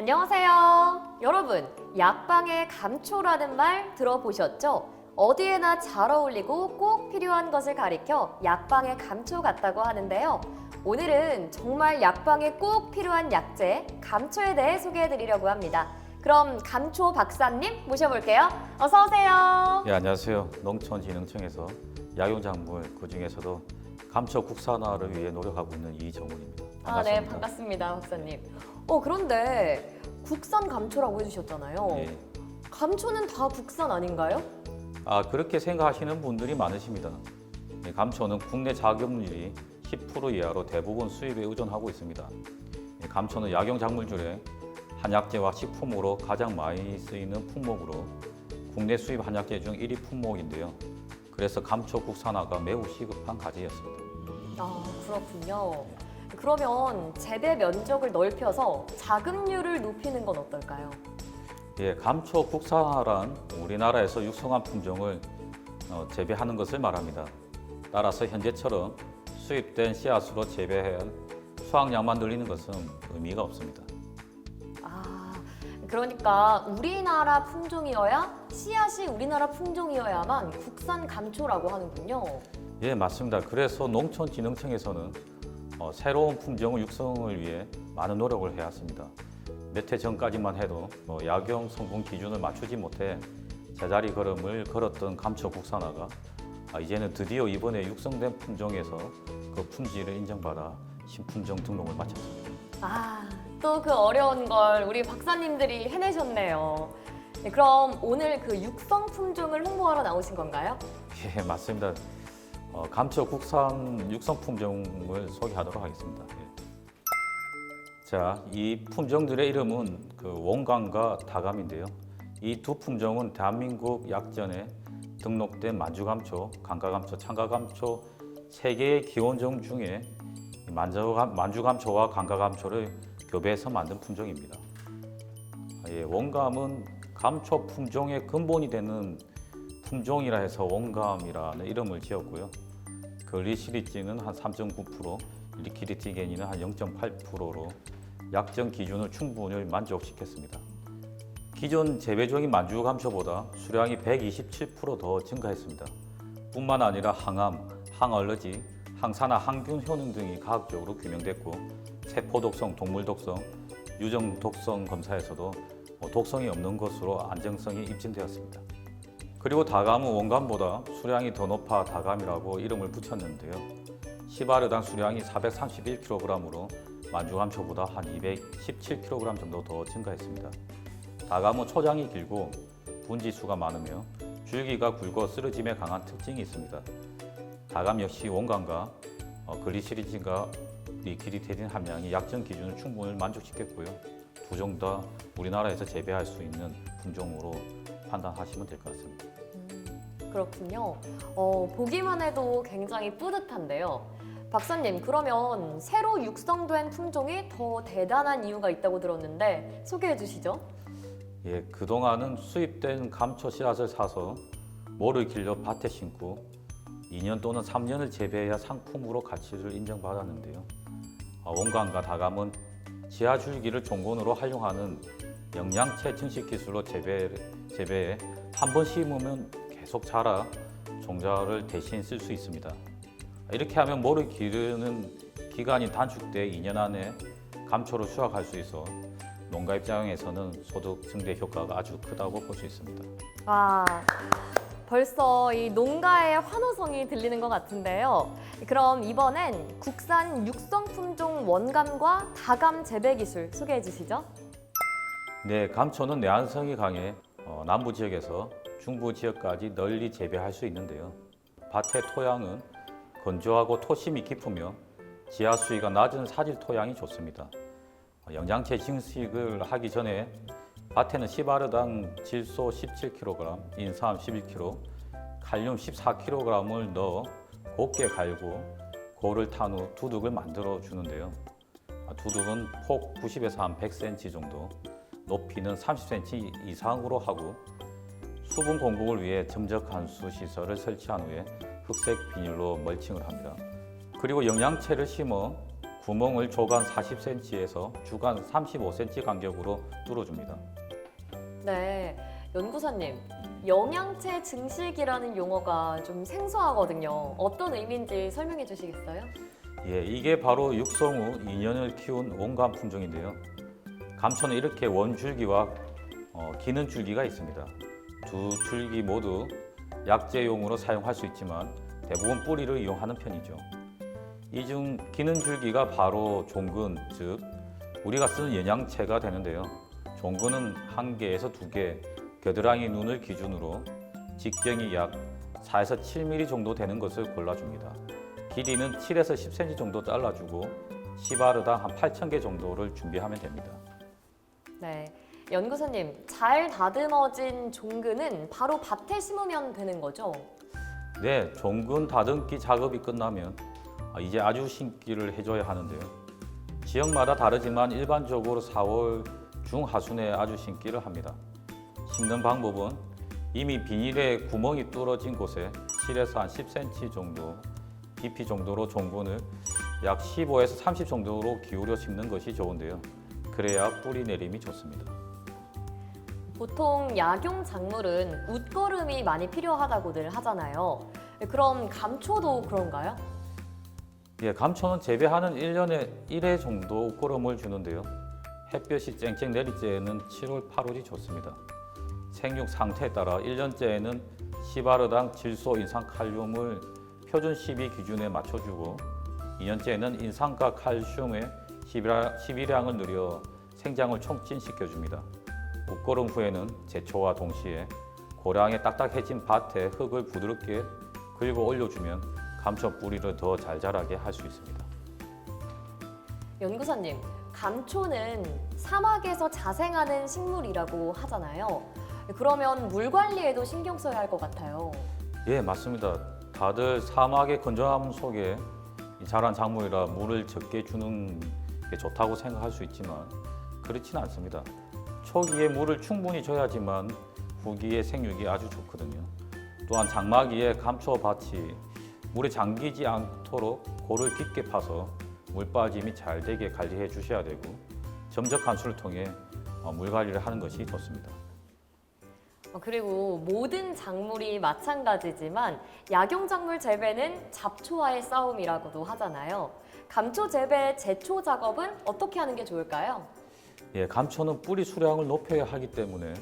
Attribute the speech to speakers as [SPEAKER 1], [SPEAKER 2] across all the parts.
[SPEAKER 1] 안녕하세요. 여러분, 약방의 감초라는 말 들어보셨죠? 어디에나 잘 어울리고 꼭 필요한 것을 가리켜 약방의 감초 같다고 하는데요. 오늘은 정말 약방에 꼭 필요한 약재, 감초에 대해 소개해 드리려고 합니다. 그럼 감초 박사님 모셔볼게요. 어서 오세요.
[SPEAKER 2] 예, 안녕하세요. 농촌진흥청에서 약용작물 그 중에서도 감초 국산화를 위해 노력하고 있는 이정훈입니다.
[SPEAKER 1] 아, 네,
[SPEAKER 2] 반갑습니다.
[SPEAKER 1] 반갑습니다, 박사님. 어, 그런데 국산 감초라고 해주셨잖아요.
[SPEAKER 2] 예.
[SPEAKER 1] 감초는 다 국산 아닌가요?
[SPEAKER 2] 아 그렇게 생각하시는 분들이 많으십니다. 예, 감초는 국내 작업률이 10% 이하로 대부분 수입에 의존하고 있습니다. 예, 감초는 약용 작물 중에 한약재와 식품으로 가장 많이 쓰이는 품목으로 국내 수입 한약재 중 1위 품목인데요. 그래서 감초 국산화가 매우 시급한 과제였습니다.
[SPEAKER 1] 아, 그렇군요. 그러면 재배 면적을 넓혀서 자급률을 높이는 건 어떨까요?
[SPEAKER 2] 예, 감초 국산화란 우리나라에서 육성한 품종을 어, 재배하는 것을 말합니다. 따라서 현재처럼 수입된 씨앗으로 재배할 수확량만 늘리는 것은 의미가 없습니다.
[SPEAKER 1] 아, 그러니까 우리나라 품종이어야 씨앗이 우리나라 품종이어야만 국산 감초라고 하는군요.
[SPEAKER 2] 예, 맞습니다. 그래서 농촌진흥청에서는 어, 새로운 품종의 육성을 위해 많은 노력을 해왔습니다. 몇 해 전까지만 해도 뭐 약용 성분 기준을 맞추지 못해 제자리 걸음을 걸었던 감초 국산화가 아, 이제는 드디어 이번에 육성된 품종에서 그 품질을 인정받아 신품종 등록을 마쳤습니다.
[SPEAKER 1] 아, 또 그 어려운 걸 우리 박사님들이 해내셨네요. 네, 그럼 오늘 그 육성 품종을 홍보하러 나오신 건가요?
[SPEAKER 2] 예, 맞습니다. 어, 감초 국산 육성 품종을 소개하도록 하겠습니다. 예. 자, 이 품종들의 이름은 그 원감과 다감인데요. 이 두 품종은 대한민국 약전에 등록된 만주감초, 강가감초, 창가감초 세 개의 기원종 중에 만주감초와 강가감초를 교배해서 만든 품종입니다. 예, 원감은 감초 품종의 근본이 되는 품종이라 해서 원감이라는 이름을 지었고요. 글리시리진은 한 3.9%, 리키리티겐이는 한 0.8%로 약정 기준을 충분히 만족시켰습니다. 기존 재배종인 만주감초보다 수량이 127%더 증가했습니다. 뿐만 아니라 항암, 항알러지, 항산화, 항균 효능 등이 과학적으로 규명됐고 세포 독성, 동물 독성, 유정 독성 검사에서도 뭐 독성이 없는 것으로 안정성이 입증되었습니다. 그리고 다감은 원감보다 수량이 더 높아 다감이라고 이름을 붙였는데요. 시바르당 수량이 431kg으로 만주감초보다 한 217kg 정도 더 증가했습니다. 다감은 초장이 길고 분지수가 많으며 줄기가 굵어 쓰러짐에 강한 특징이 있습니다. 다감 역시 원감과 어, 글리시리진과 리키리테딘 함량이 약정 기준을 충분히 만족시켰고요. 두 종 다 우리나라에서 재배할 수 있는 품종으로 판단하시면 될 것 같습니다.
[SPEAKER 1] 그렇군요. 어, 보기만 해도 굉장히 뿌듯한데요. 박사님, 그러면 새로 육성된 품종이 더 대단한 이유가 있다고 들었는데 소개해 주시죠.
[SPEAKER 2] 예, 그동안은 수입된 감초 씨앗을 사서 모를 길러 밭에 심고 2년 또는 3년을 재배해야 상품으로 가치를 인정받았는데요. 아, 원감과 다감은 지하 줄기를 종건으로 활용하는 영양체 증식 기술로 재배, 재배해 한번 심으면 계속 자라 종자를 대신 쓸 수 있습니다. 이렇게 하면 모를 기르는 기간이 단축돼 2년 안에 감초를 수확할 수 있어 농가 입장에서는 소득 증대 효과가 아주 크다고 볼 수 있습니다.
[SPEAKER 1] 와, 벌써 이 농가의 환호성이 들리는 것 같은데요. 그럼 이번엔 국산 육성 품종 원감과 다감 재배 기술 소개해 주시죠.
[SPEAKER 2] 네, 감초는 내한성이 강해 어, 남부 지역에서 중부 지역까지 널리 재배할 수 있는데요. 밭의 토양은 건조하고 토심이 깊으며 지하 수위가 낮은 사질 토양이 좋습니다. 어, 영양체 증식을 하기 전에 밭에는 시바르당 질소 17kg, 인삼 11kg, 칼륨 14kg을 넣어 곱게 갈고 고를 탄 후 두둑을 만들어 주는데요. 아, 두둑은 폭 90에서 한 100cm 정도, 높이는 30cm 이상으로 하고 수분 공급을 위해 점적 한수 시설을 설치한 후에 흑색 비닐로 멀칭을 합니다. 그리고 영양체를 심어 구멍을 조간 40cm에서 주간 35cm 간격으로 뚫어줍니다.
[SPEAKER 1] 네, 연구사님. 영양체 증식이라는 용어가 좀 생소하거든요. 어떤 의미인지 설명해 주시겠어요?
[SPEAKER 2] 예, 이게 바로 육성 후 2년을 키운 원감 품종인데요. 감초는 이렇게 원줄기와 어, 기는 줄기가 있습니다. 두 줄기 모두 약재용으로 사용할 수 있지만 대부분 뿌리를 이용하는 편이죠. 이 중 기는 줄기가 바로 종근, 즉 우리가 쓰는 영양체가 되는데요. 종근은 한 개에서 두 개, 겨드랑이 눈을 기준으로 직경이 약 4에서 7mm 정도 되는 것을 골라줍니다. 길이는 7에서 10cm 정도 잘라주고 시바르당 한 8,000개 정도를 준비하면 됩니다.
[SPEAKER 1] 네. 연구사님, 잘 다듬어진 종근은 바로 밭에 심으면 되는 거죠?
[SPEAKER 2] 네, 종근 다듬기 작업이 끝나면 아, 이제 아주 심기를 해줘야 하는데요. 지역마다 다르지만 일반적으로 4월 중하순에 아주 심기를 합니다. 심는 방법은 이미 비닐에 구멍이 뚫어진 곳에 7에서 한 10cm 정도 깊이 정도로 종근을 약 15에서 30 정도로 기울여 심는 것이 좋은데요. 그래야 뿌리 내림이 좋습니다.
[SPEAKER 1] 보통 약용 작물은 웃거름이 많이 필요하다고들 하잖아요. 그럼 감초도 그런가요?
[SPEAKER 2] 예, 감초는 재배하는 1년에 1회 정도 옷고름을 주는데요. 햇볕이 쨍쨍 내릴 때에는 7월, 8월이 좋습니다. 생육 상태에 따라 1년째에는 시바르당 질소 인상 칼륨을 표준 12 기준에 맞춰주고 2년째에는 인상과 칼슘의 12량을 늘려 생장을 촉진시켜 줍니다. 옷고름 후에는 제초와 동시에 고량의 딱딱해진 밭에 흙을 부드럽게 긁어 올려주면 감초 뿌리를 더 잘 자라게 할 수 있습니다.
[SPEAKER 1] 연구사님, 감초는 사막에서 자생하는 식물이라고 하잖아요. 그러면 물 관리에도 신경 써야 할 것 같아요.
[SPEAKER 2] 예, 맞습니다. 다들 사막의 건조함 속에 이 자란 작물이라 물을 적게 주는 게 좋다고 생각할 수 있지만 그렇지는 않습니다. 초기에 물을 충분히 줘야지만 후기의 생육이 아주 좋거든요. 또한 장마기에 감초밭이 물에 잠기지 않도록 골을 깊게 파서 물 빠짐이 잘 되게 관리해 주셔야 되고 점적 관수를 통해 어, 물 관리를 하는 것이 좋습니다.
[SPEAKER 1] 어, 그리고 모든 작물이 마찬가지지만 약용 작물 재배는 잡초와의 싸움이라고도 하잖아요. 감초 재배 제초 작업은 어떻게 하는 게 좋을까요?
[SPEAKER 2] 예, 감초는 뿌리 수량을 높여야 하기 때문에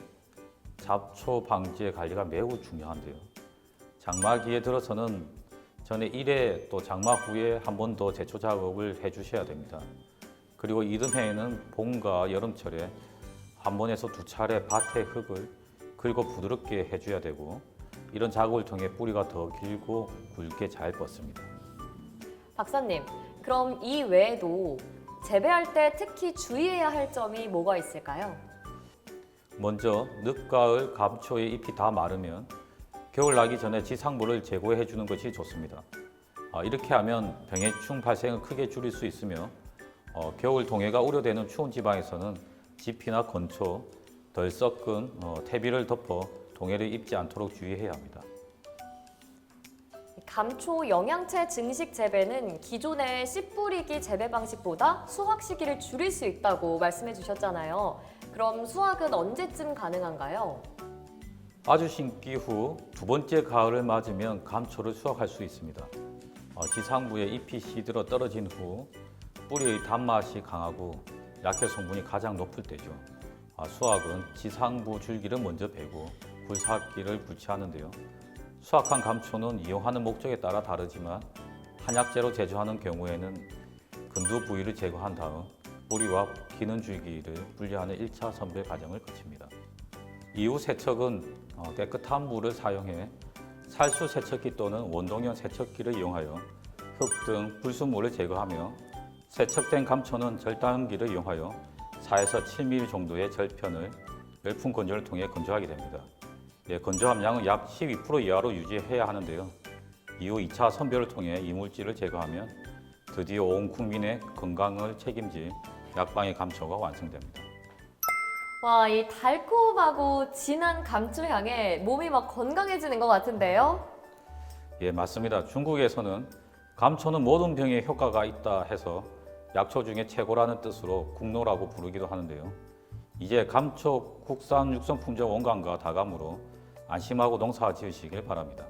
[SPEAKER 2] 잡초 방지의 관리가 매우 중요한데요. 장마기에 들어서는 전에 1회 또 장마 후에 한 번 더 제초 작업을 해 주셔야 됩니다. 그리고 이듬해에는 봄과 여름철에 한 번에서 두 차례 밭의 흙을 긁어 부드럽게 해줘야 되고 이런 작업을 통해 뿌리가 더 길고 굵게 잘 뻗습니다.
[SPEAKER 1] 박사님, 그럼 이 외에도 재배할 때 특히 주의해야 할 점이 뭐가 있을까요?
[SPEAKER 2] 먼저 늦가을 감초의 잎이 다 마르면 겨울 나기 전에 지상물을 제거해 주는 것이 좋습니다. 아, 이렇게 하면 병해충 발생을 크게 줄일 수 있으며 어, 겨울 동해가 우려되는 추운 지방에서는 지피나 건초, 덜 썩은 어, 퇴비를 덮어 동해를 입지 않도록 주의해야 합니다.
[SPEAKER 1] 감초 영양체 증식 재배는 기존의 씨 뿌리기 재배 방식보다 수확 시기를 줄일 수 있다고 말씀해 주셨잖아요. 그럼 수확은 언제쯤 가능한가요?
[SPEAKER 2] 아주 심기 후 두 번째 가을을 맞으면 감초를 수확할 수 있습니다. 어, 지상부에 잎이 시들어 떨어진 후 뿌리의 단맛이 강하고 약효 성분이 가장 높을 때죠. 아, 수확은 지상부 줄기를 먼저 베고 굴삭기를 불치하는데요. 수확한 감초는 이용하는 목적에 따라 다르지만 한약재로 제조하는 경우에는 근두 부위를 제거한 다음 뿌리와 기는 줄기를 분리하는 1차 선별 과정을 거칩니다. 이후 세척은 어, 깨끗한 물을 사용해 살수 세척기 또는 원동형 세척기를 이용하여 흙 등 불순물을 제거하며 세척된 감초는 절단기를 이용하여 4에서 7mm 정도의 절편을 열풍 건조를 통해 건조하게 됩니다. 예, 건조 함량은 약 12% 이하로 유지해야 하는데요. 이후 2차 선별을 통해 이물질을 제거하면 드디어 온 국민의 건강을 책임질 약방의 감초가 완성됩니다.
[SPEAKER 1] 와, 이 달콤하고 진한 감초 향에 몸이 막 건강해지는 것 같은데요?
[SPEAKER 2] 예, 맞습니다. 중국에서는 감초는 모든 병에 효과가 있다 해서 약초 중에 최고라는 뜻으로 국노라고 부르기도 하는데요. 이제 감초 국산 육성 품종 원광과 다감으로 안심하고 농사 지으시길 바랍니다.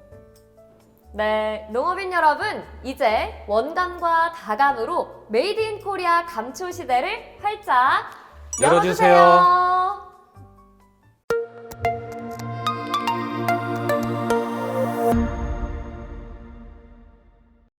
[SPEAKER 1] 네, 농업인 여러분, 이제 원감과 다감으로 메이드 인 코리아 감초 시대를 활짝
[SPEAKER 2] 열어주세요.
[SPEAKER 1] 열어주세요.